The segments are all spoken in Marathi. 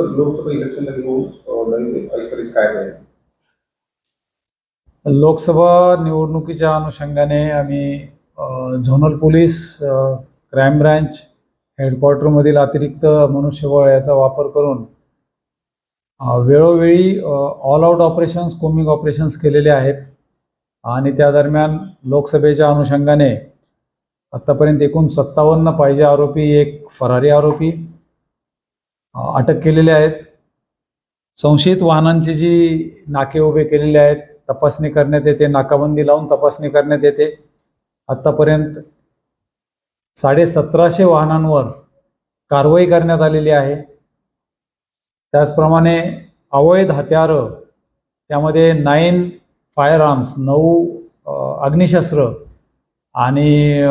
तर लोकसभा इलेक्शनला घेऊन काय आहे लोकसभा निवडणुकीच्या अनुषंगाने आम्ही झोनल पोलीस क्राईम ब्रँच हेडक्वार्टरमधील अतिरिक्त मनुष्यबळ याचा वापर करून वेळोवेळी all out operations combing operations केलेले आहेत. आणि त्या दरम्यान लोकसभेच्या अनुषंगाने आत्तापर्यंत एकूण सत्तावन्न पाहिजे आरोपी एक फरारी आरोपी अटक केलेले आहेत. संशयित वाहनांची जी नाके उभे केलेले आहेत तपासणी करण्यात येते नाकाबंदी लावून तपासणी करण्यात येते. आत्तापर्यंत साडे सतराशे वाहनांवर कारवाई करण्यात आलेली आहे. त्याचप्रमाणे अवैध हत्यारं त्यामध्ये नाईन फायर आर्म्स नऊ अग्निशस्त्र आणि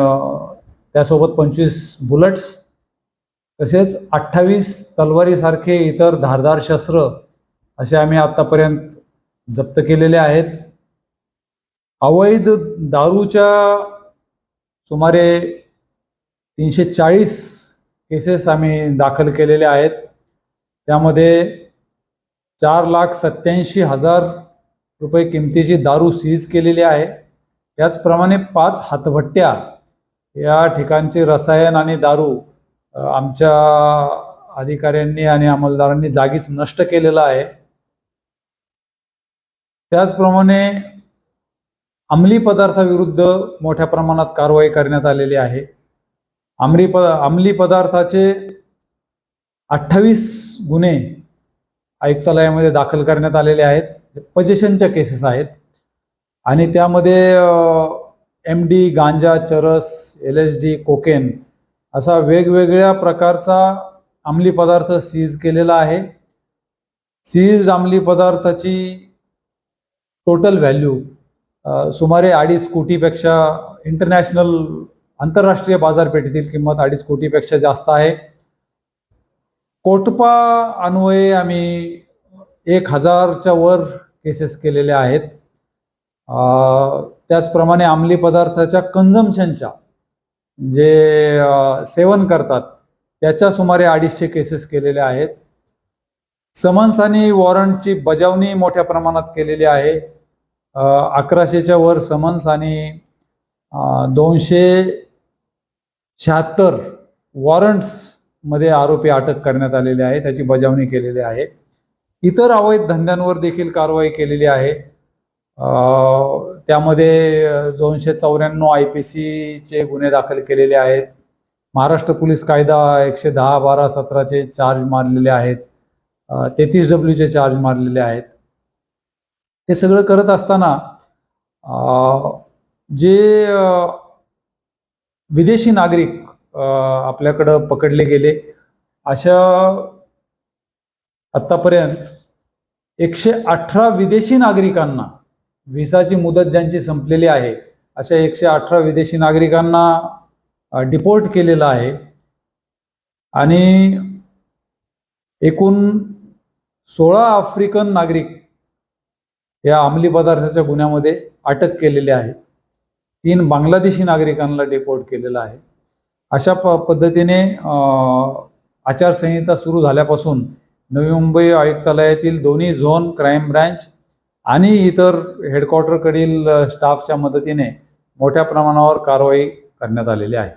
त्यासोबत पंचवीस बुलेट्स तसेच अठ्ठावीस तलवारीसारखे इतर धारदार शस्त्र असे आम्ही आत्तापर्यंत जप्त केलेले आहेत. अवैध दारूच्या सुमारे तीनशे चाळीस केसेस आम्ही दाखल केलेले आहेत. त्यामध्ये चार लाख सत्याऐंशी हजार रुपये किमतीची दारू सीज केलेली आहे. त्याचप्रमाणे पाच हातभट्ट्या या ठिकाणचे रसायन आणि दारू आमच्या अधिकाऱ्यांनी आणि अंमलदारांनी जागीच नष्ट केलेलं आहे. त्याचप्रमाणे अंमली पदार्थाविरुद्ध मोठ्या प्रमाणात कारवाई करण्यात आलेली आहे. अंमली प अंमली पदार्थाचे अठ्ठावीस गुन्हे आयुक्तालयामध्ये दाखल करण्यात आलेले आहेत. पजेशनच्या केसेस आहेत. आणि त्यामध्ये एम डी गांजा चरस एल एस डी कोकेन असा वेगवेगळ्या प्रकारचा अंमली पदार्थ सीज केलेला आहे. सीज अंमली पदार्थाची टोटल व्हॅल्यू सुमारे अडीच कोटीपेक्षा इंटरनॅशनल आंतरराष्ट्रीय बाजारपेठेतील किंमत अडीच कोटीपेक्षा जास्त आहे. कोटपा अन्वये आम्ही एक हजारच्या वर केसेस केलेल्या आहेत. त्याचप्रमाणे अंमली पदार्थाच्या कन्झम्पशनच्या जे सेवन करतात त्याच्या सुमारे अडीचशे केसेस केलेल्या आहेत. समन्स आणि वॉरंटची बजावणी मोठ्या प्रमाणात केलेली आहे. अकराशेच्या वर समन्स आणि दोनशे शहात्तर वॉरंट्समध्ये आरोपी अटक करण्यात आलेले आहे त्याची बजावणी केलेली आहे. इतर अवैध धंद्यांवर देखील कारवाई केलेली आहे. त्यामध्ये दोनशे चौऱ्याण्णव आय पी सीचे गुन्हे दाखल केलेले आहेत. महाराष्ट्र पोलीस कायदा एकशे दहा बारा सतराचे चार्ज मारलेले आहेत. तेहतीस डब्ल्यूचे चार्ज मारलेले आहेत. हे सगळं करत असताना जे विदेशी नागरिक आपल्याकडं पकडले गेले अशा आत्तापर्यंत एकशे अठरा विदेशी नागरिकांना व्हिसाची मुदत ज्यांची संपलेली आहे अशा एकशे अठरा विदेशी नागरिकांना डिपोर्ट केलेलं आहे. आणि एकूण सोळा आफ्रिकन नागरिक या अंमली पदार्थाच्या गुन्ह्यामध्ये अटक केलेले आहेत. तीन बांगलादेशी नागरिकांना डिपोर्ट केलेलं आहे. अशा प पद्धतीने आचारसंहिता सुरू झाल्यापासून नवी मुंबई आयुक्तालयातील दोन्ही झोन क्राईम ब्रँच आणि इतर हेडक्वार्टरकडील स्टाफच्या मदतीने मोठ्या प्रमाणावर कारवाई करण्यात आलेली आहे.